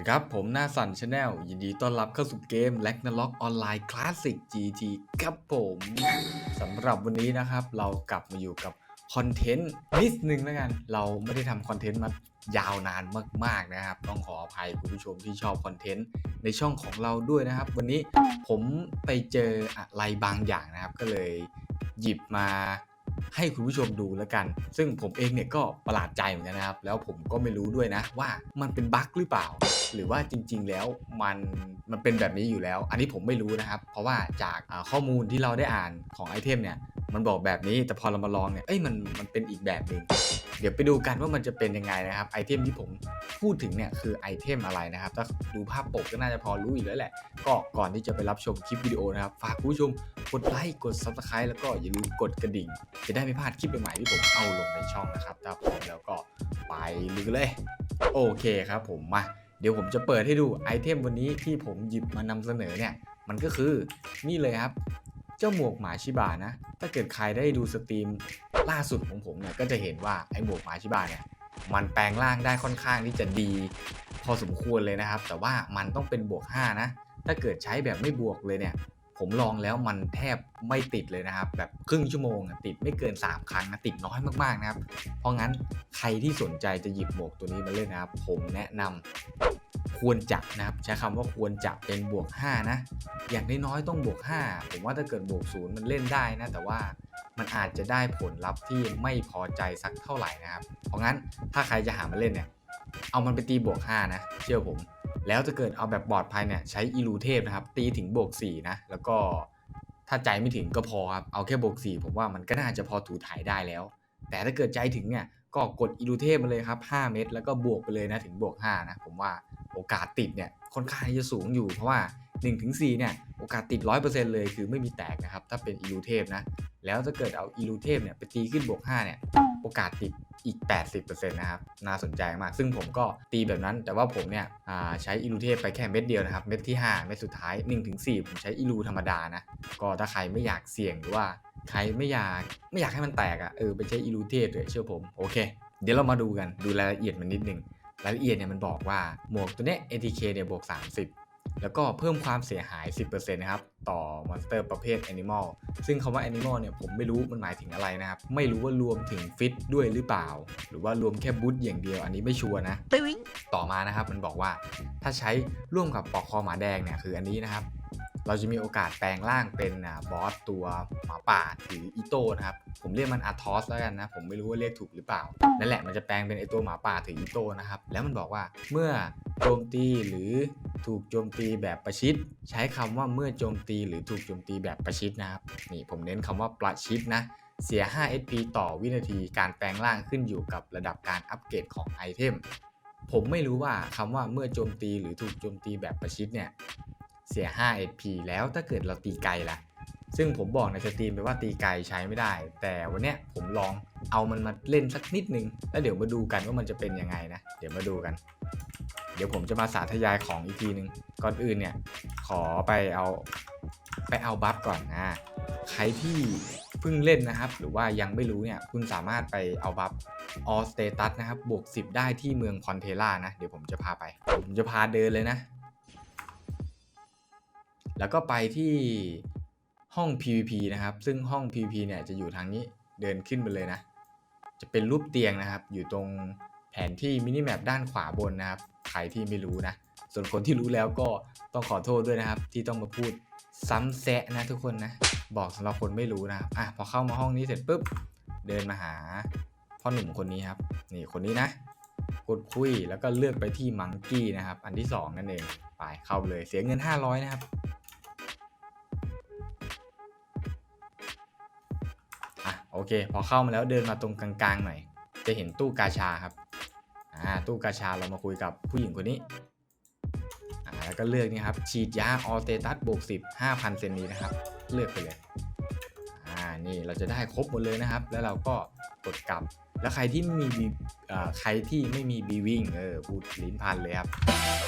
วัสดีครับ ผมหน้าสันชาแนลยินดีต้อนรับเข้าสู่เกม l a g n a r o k ออนไลน์คลาสสิก GT ครับผมสำหรับวันนี้นะครับ เรากลับมาอยู่กับคอนเทนต์นิดนึงแล้วกัน เราไม่ได้ทำคอนเทนต์มายาวนานมากๆนะครับ ต้องขออภัยคุณผู้ชมที่ชอบคอนเทนต์ในช่องของเราด้วยนะครับ วันนี้ผมไปเจออะไรบางอย่างนะครับ ก็เลยหยิบมา ให้คุณผู้ชมดูแล้วกัน ซึ่งผมเองเนี่ยก็ประหลาดใจเหมือนกันนะครับ แล้วผมก็ไม่รู้ด้วยนะว่ามันเป็นบั๊กหรือเปล่า หรือว่าจริง ๆ แล้วมันมันเป็นแบบนี้อยู่แล้ว อันนี้ผมไม่รู้นะครับ เพราะว่าจากข้อมูลที่เราได้อ่านของไอเทมเนี่ย มันบอกแบบนี้แต่พอเรามาลองเนี่ยเอ้ยมันมันเป็นอีกแบบหนึ่งเดี๋ยวไปดูกันว่ามันจะเป็นยังไงนะครับไอเทมที่ผมพูดถึงเนี่ยคือไอเทมอะไรนะครับถ้าดูภาพปกก็น่าจะพอรู้อยู่แล้วแหละ ก็ก่อนที่จะไปรับชมคลิปวิดีโอนะครับฝากคุณผู้ชมกดไลค์กด subscribe แล้วก็อย่าลืมกดกระดิ่ง จะได้ไม่พลาดคลิปใหม่ๆที่ผมเอาลงในช่องนะครับถ้าพร้อมแล้วก็ไปลุยเลย โอเคครับผมมาเดี๋ยวผมจะเปิดให้ดูไอเทมวันนี้ที่ผมหยิบมานำเสนอเนี่ยมันก็คือนี่เลยครับ เจ้าหมวกหมาชิบานะ ถ้าเกิดใครได้ดูสตรีมล่าสุดของผมเนี่ยก็จะเห็นว่าไอ้หมวกหมาชิบาเนี่ยมันแปลงร่างได้ค่อนข้างที่จะดี พอสมควรเลยนะครับ แต่ว่ามันต้องเป็นบวก 5 นะ ถ้าเกิดใช้แบบไม่บวกเลยเนี่ย ผมลองแล้วมันแทบไม่ติดเลยนะครับ แบบครึ่งชั่วโมงติดไม่เกิน 3 ครั้งนะติดน้อยมากๆนะครับ เพราะงั้นใครที่สนใจจะหยิบหมวกตัวนี้มาเล่นนะครับ ผมแนะนำ ควรจะนะครับใช้คำว่าควรจะเป็นบวก 5 นะ อย่างน้อยๆต้องบวก 5 ผมว่าถ้าเกิดบวก 0 มันเล่นได้นะ แต่ว่ามันอาจจะได้ผลลัพธ์ที่ไม่พอใจสักเท่าไหร่นะครับ เพราะงั้นถ้าใครจะหามาเล่นเนี่ย เอามันไปตีบวก 5 นะ เชื่อผม แล้วถ้าเกิดเอาแบบปลอดภัยเนี่ยใช้อีลูเทพนะครับ ตีถึงบวก 4 นะ แล้วก็ถ้าใจไม่ถึงก็พอครับ เอาแค่บวก 4 ผมว่ามันก็น่าจะพอถูถ่ายได้แล้ว แต่ถ้าเกิดใจถึงเนี่ยก็กดอีลูเทพมาเลยครับ 5 เม็ดแล้วก็บวกไปเลยนะถึงบวก 5 นะ ผมว่าโอกาสติดเนี่ยค่อนข้างจะสูงอยู่เพราะว่า 1-4เนี่ยโอกาสติด 100%เลยคือไม่มีแตกนะครับ ถ้าเป็นอีลูเทพนะ แล้วถ้าเกิดเอาอีลูเทพเนี่ยไปตีขึ้นบวก 5 เนี่ยโอกาสติดอีก 80%นะครับ น่าสนใจมาก ซึ่งผมก็ตีแบบนั้น แต่ว่าผมเนี่ยใช้อีลูเทพไปแค่เม็ดเดียวนะครับ เม็ดที่ 5 เม็ดสุดท้าย 1-4 ผมใช้อีลูธรรมดานะ ก็ถ้าใครไม่อยากเสี่ยงหรือว่า ใครไม่อยากไม่อยากให้มันแตกอะ่ะเออไปใช้อีลูเทพเลยเชื่อผมโอเค เดี๋ยวเรามาดูกันดูรายละเอียดมันนิดนึงรายละเอียดเนี่ยมันบอกว่าหมวกตัวเนี้ย ATK เนี่ยบวก 30 แล้วก็เพิ่มความเสียหาย 10%นะครับต่อมอนสเตอร์ประเภท Animal ซึ่งคำว่า Animal เนี่ยผมไม่รู้มันหมายถึงอะไรนะครับ ไม่รู้ว่ารวมถึงฟิตด้วยหรือเปล่า หรือว่ารวมแค่บูทอย่างเดียวอันนี้ไม่ชัวร์นะ ต่อมานะครับมันบอกว่าถ้าใช้ร่วมกับปอกคอหมาแดงเนี่ยคืออันนี้นะครับ เราจะมีโอกาสแปลงร่างเป็นบอสตัวหมาป่าถืออีโต้นะครับ ผมเรียกมันอาทอสแล้วกันนะ ผมไม่รู้ว่าเรียกถูกหรือเปล่า นั่นแหละมันจะแปลงเป็นไอตัวหมาป่าถืออีโต้นะครับ แล้วมันบอกว่าเมื่อโจมตีหรือถูกโจมตีแบบประชิด ใช้คำว่าเมื่อโจมตีหรือถูกโจมตีแบบประชิดนะครับนี่ผมเน้นคำว่าประชิดนะเสีย 5 SP ต่อวินาทีการแปลงร่างขึ้นอยู่กับระดับการอัปเกรดของไอเทม ผมไม่รู้ว่าคำว่าเมื่อโจมตีหรือถูกโจมตีแบบประชิดเนี่ย เสีย5 SP แล้วถ้าเกิดเราตีไกลล่ะ ซึ่งผมบอกในสตรีมไปว่าตีไกลใช้ไม่ได้ แต่วันเนี้ยผมลองเอามันมาเล่นสักนิดนึง แล้วเดี๋ยวมาดูกันว่ามันจะเป็นยังไงนะ เดี๋ยวมาดูกัน เดี๋ยวผมจะมาสาธยายของอีกทีนึง ก่อนอื่นเนี่ย ขอไปเอาไปเอาบัฟก่อนนะใครที่เพิ่งเล่นนะครับ หรือว่ายังไม่รู้เนี่ย คุณสามารถไปเอาบัฟ all status นะครับ บวก 10 ได้ที่เมืองคอนเทล่านะ เดี๋ยวผมจะพาไป ผมจะพาเดินเลยนะ แล้วก็ไปที่ห้อง PVP นะครับ ซึ่งห้อง PVP เนี่ยจะอยู่ทางนี้เดินขึ้นไปเลยนะ จะเป็นรูปเตียงนะครับ อยู่ตรงแผนที่มินิแมปด้านขวาบนนะครับ ใครที่ไม่รู้นะ ส่วนคนที่รู้แล้วก็ต้องขอโทษด้วยนะครับ ที่ต้องมาพูดซ้ำแซะนะทุกคนนะ บอกสำหรับคนไม่รู้นะครับอะพอเข้ามาห้องนี้เสร็จปุ๊บ เดินมาหาพ่อหนุ่มคนนี้ครับ นี่คนนี้นะ กดคุยแล้วก็เลือกไปที่มังกี้นะครับ อันที่สองนั่นเอง ไปเข้าไปเลย เสียเงิน 500 นะครับ เค พอเข้ามาแล้วเดินมาตรงกลางๆหน่อย จะเห็นตู้กาชาครับ อ่า ตู้กาชาเรามาคุยกับผู้หญิงคนนี้ อ่า แล้วก็เลือกนี่ครับ ฉีดยาออเตตัสบวก10 5,000เซนนี้นะครับ เลือกไปเลย อ่า นี่เราจะได้ครบหมดเลยนะครับ แล้วเราก็กดกลับ แล้วใครที่ไม่มี B เอ่อใครที่ไม่มีบีวิงเออพูดลิ้นพันเลยครับ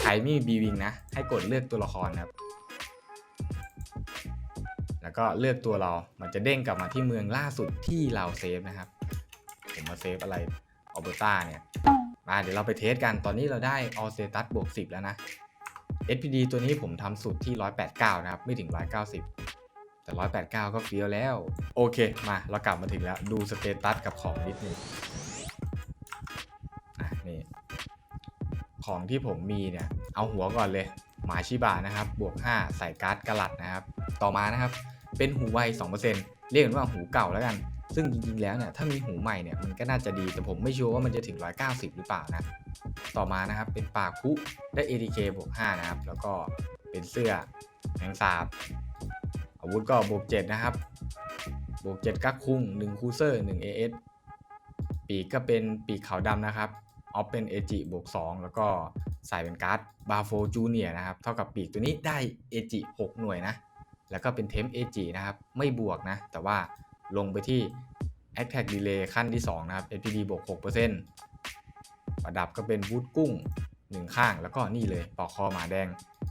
ใครไม่มีบีวิงนะ ให้กดเลือกตัวละครครับ แล้วก็เลือกตัวเรา มันจะเด้งกลับมาที่เมืองล่าสุดที่เราเซฟนะครับ ผมมาเซฟอะไรออเบอร์ตาเนี่ย มาเดี๋ยวเราไปเทสกัน ตอนนี้เราได้ all status บวก10 แล้วนะ SPD ตัวนี้ผมทำสุดที่ 189 นะครับ ไม่ถึง 190 แต่ 189 ก็เฟี้ยวแล้ว โอเค มาเรากลับมาถึงแล้ว ดูสเตตัสกับของนิดนึงอะนี่ ของที่ผมมีเนี่ย เอาหัวก่อนเลยหมาชิบะนะครับ บวก 5 ใส่การ์ดกระหลัดนะครับ ต่อมานะครับ เป็นหูไว2%เรียกกันว่าหูเก่าแล้วกัน ซึ่งจริงๆแล้วเนี่ยถ้ามีหูใหม่เนี่ยมันก็น่าจะดีแต่ผมไม่ชัวร์ว่ามันจะถึง 190 หรือเปล่านะ ต่อมานะครับเป็นปากคุได้ ATK บวก5นะครับ แล้วก็เป็นเสื้อแมงสาบ อาวุธก็บวก7นะครับบวก7กักคุ้ง1คูเซอร์1 AS ปีกก็เป็นปีกขาวดำนะครับออฟเป็นเอจิบวก2แล้วก็ใส่เป็นการ์ดบาโฟจูเนียนะครับ เท่ากับปีกตัวนี้ได้เอจิ6หน่วยนะ แล้วก็เป็นเทมเอจินะครับ ไม่บวกนะ แต่ว่าลงไปที่ Attack Delay ขั้นที่ 2 นะครับ SPD บวก 6%ประดับก็เป็นวูดกุ้ง 1 ข้าง แล้วก็นี่เลยปอกคอหมาแดง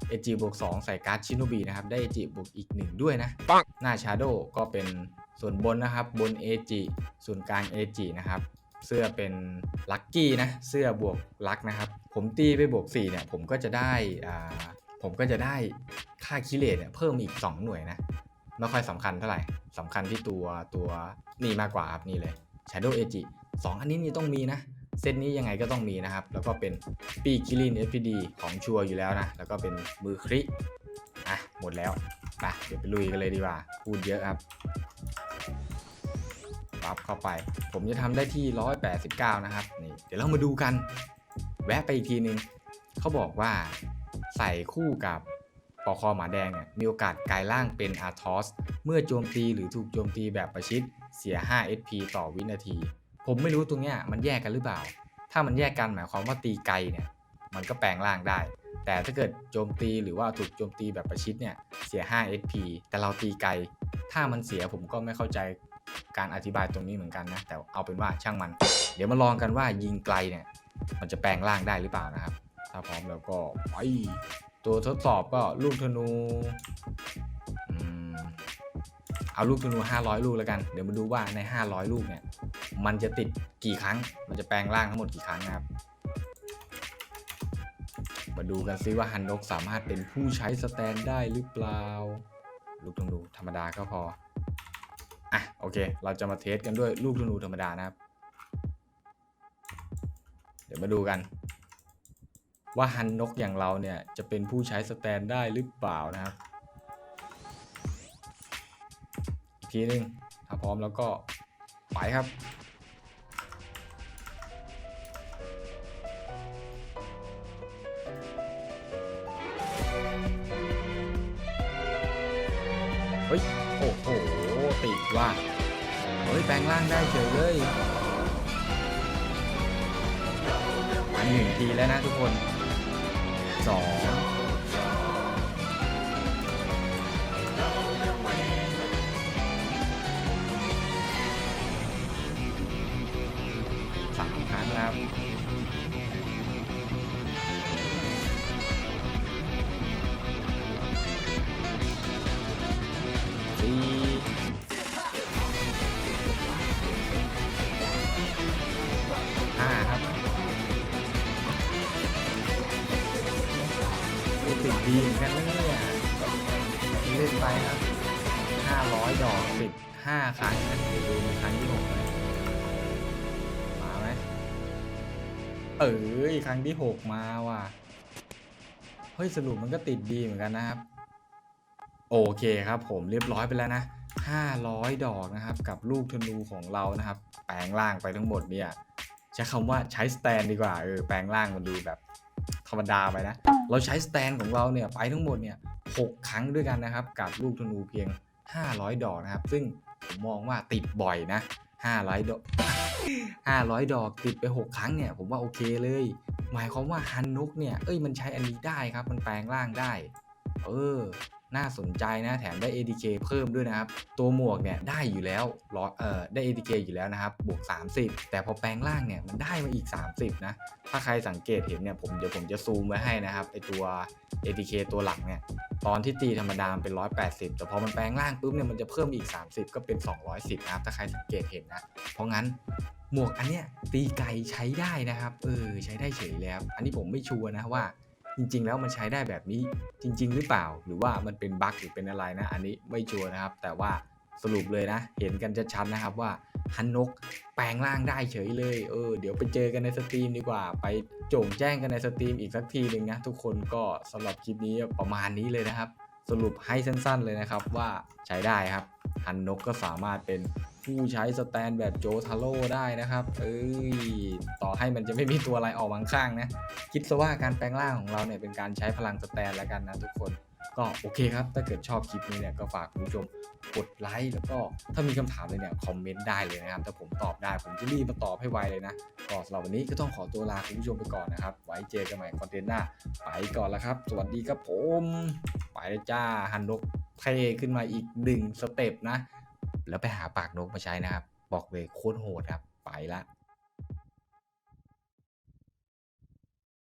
AG บวก 2 ใส่การ์ดชิโนบีนะครับ ได้ AG บวกอีก 1 ด้วยนะปังหน้าชาโดก็เป็นส่วนบนนะครับ บน AG ส่วนกลาง AG นะครับ เสื้อเป็นลัคกี้นะ เสื้อบวกลักนะครับ ผมตีไปบวก 4 เนี่ย ผมก็จะได้อ่า ผมก็จะได้ค่าคิเลตเนี่ยเพิ่มอีก 2 หน่วยนะ ไม่ค่อยสำคัญเท่าไหร่สำคัญที่ตัวตัวนี่มากกว่าครับนี่เลย Shadow AG 2อันนี้นี่ต้องมีนะ เซตนี้ยังไงก็ต้องมีนะครับ แล้วก็เป็นปีกิลิน FPD ของชัวร์อยู่แล้วนะ แล้วก็เป็นมือคริอะหมดแล้วไปเดี๋ยวไปลุยกันเลยดีกว่า พูดเยอะครับปั๊บเข้าไป ผมจะทำได้ที่ 189 นะครับนี่เดี๋ยวเรามาดูกัน แวะไปอีกทีนึง เขาบอกว่า ใส่คู่กับปอคอหมาแดงเนี่ยมีโอกาสกลายร่างเป็นอาทอสเมื่อโจมตีหรือถูกโจมตีแบบประชิดเสีย 5 SP ต่อวินาที ผมไม่รู้ตรงเนี้ยมันแยกกันหรือเปล่า ถ้ามันแยกกันหมายความว่าตีไกลเนี่ยมันก็แปลงร่างได้ แต่ถ้าเกิดโจมตีหรือว่าถูกโจมตีแบบประชิดเนี่ยเสีย 5 SP แต่เราตีไกล ถ้ามันเสียผมก็ไม่เข้าใจการอธิบายตรงนี้เหมือนกันนะ แต่เอาเป็นว่าช่างมัน เดี๋ยวมาลองกันว่ายิงไกลเนี่ยมันจะแปลงร่างได้หรือเปล่านะครับ ถ้าพร้อมแล้วก็ไปตัวทดสอบก็ลูกธนูเอาลูกธนู 500 ลูกแล้วกัน เดี๋ยวมาดูว่าใน 500 ลูกเนี่ย มันจะติดกี่ครั้ง มันจะแปลงร่างทั้งหมดกี่ครั้งนะครับ มาดูกันซิว่าฮันนกสามารถเป็นผู้ใช้สแตนได้หรือเปล่า ลูกธนูธรรมดาก็พอ อะโอเค เราจะมาเทสกันด้วยลูกธนูธรรมดานะครับ เดี๋ยวมาดูกัน ว่าฮันนกอย่างเราเนี่ย จะเป็นผู้ใช้สแตนได้หรือเปล่านะครับ อีกทีนึง ถ้าพร้อมแล้วก็ไปครับเฮ้ย โอ้โห ติดว่า เฮ้ย แปลงร่างได้เฉยเลยอันหนึ่งทีแล้วนะทุกคน ส 5ครั้งนะเดี๋ยวดูในครั้งที่6เลยมาไหมเอ้ยครั้งที่ 6 มาว่ะ เฮ้ยสรุปมันก็ติดดีเหมือนกันนะครับ โอเคครับผมเรียบร้อยไปแล้วนะ 500 ดอกนะครับ กับลูกธนูของเรานะครับ แปลงร่างไปทั้งหมดเนี่ยใช้คำว่าใช้สแตนดีกว่าเออแปลงร่างมันดูแบบธรรมดาไปนะ เราใช้สแตนของเราเนี่ยไปทั้งหมดเนี่ย 6 ครั้งด้วยกันนะครับ กับลูกธนูเพียง 500 ดอกนะครับ ซึ่ง ผมมองว่าติดบ่อยนะ500ดอก500 ดอกติดไป 6 ครั้งเนี่ย ผมว่าโอเคเลย หมายความว่าฮันนุกเนี่ย เอ้ยมันใช้อันนี้ได้ครับ มันแปลงร่างได้ เออ น่าสนใจนะแถมได้ ADK เพิ่มด้วยนะครับ ตัวหมวกเนี่ยได้อยู่แล้วร้อเอ่อได้ ADK อยู่แล้วนะครับ บวก 30 แต่พอแปลงร่างเนี่ยมันได้มาอีก 30 นะ ถ้าใครสังเกตเห็นเนี่ยผมเดี๋ยวผมจะซูมไว้ให้นะครับไอตัว ATK ตัวหลักเนี่ยตอนที่ตีธรรมดามเป็น 180 แต่พอมันแปลงร่างปุ๊บเนี่ยมันจะเพิ่มอีก 30 ก็เป็น 210 นะครับ ถ้าใครสังเกตเห็นนะ เพราะงั้นหมวกอันเนี้ยตีไกลใช้ได้นะครับเออใช้ได้เฉยแล้ว อันนี้ผมไม่ชัวร์นะว่า จริง ๆ แล้วมันใช้ได้แบบนี้จริง ๆ หรือเปล่า หรือว่ามันเป็นบั๊กหรือเป็นอะไรนะ อันนี้ไม่ชัวร์นะครับ แต่ว่าสรุปเลยนะ เห็นกันชัดๆนะครับว่าฮันนกแปลงร่างได้เฉยเลย เออ เดี๋ยวไปเจอกันในสตรีมดีกว่า ไปโจ่งแจ้งกันในสตรีมอีกสักทีหนึ่งนะทุกคนก็สำหรับคลิปนี้ประมาณนี้เลยนะครับ สรุปให้สั้นๆเลยนะครับว่าใช้ได้ครับฮันนกก็สามารถเป็น ผู้ใช้สแตนแบบโจทาโร่ได้นะครับ เอ้ย ต่อให้มันจะไม่มีตัวอะไรออกมาข้างนะ คิดซะว่าการแปลงร่างของเราเนี่ยเป็นการใช้พลังสแตนแล้วกันนะทุกคน ก็โอเคครับ ถ้าเกิดชอบคลิปนี้เนี่ยก็ฝากคุณผู้ชมกดไลค์แล้วก็ถ้ามีคำถามเลยเนี่ยคอมเมนต์ได้เลยนะครับ ถ้าผมตอบได้ผมจะรีบมาตอบให้ไวเลยนะก็สำหรับวันนี้ก็ต้องขอตัวลาคุณผู้ชมไปก่อนนะครับ ไว้เจอกันใหม่คอนเทนต์หน้า ไปก่อนแล้วครับ สวัสดีครับผม ไปเลยจ้าฮันนกเทขึ้นมาอีกหนึ่งสเต็ปนะ แล้วไปหาปากนกมาใช้นะครับ บอกเลยโคตรโหดครับ ไปละ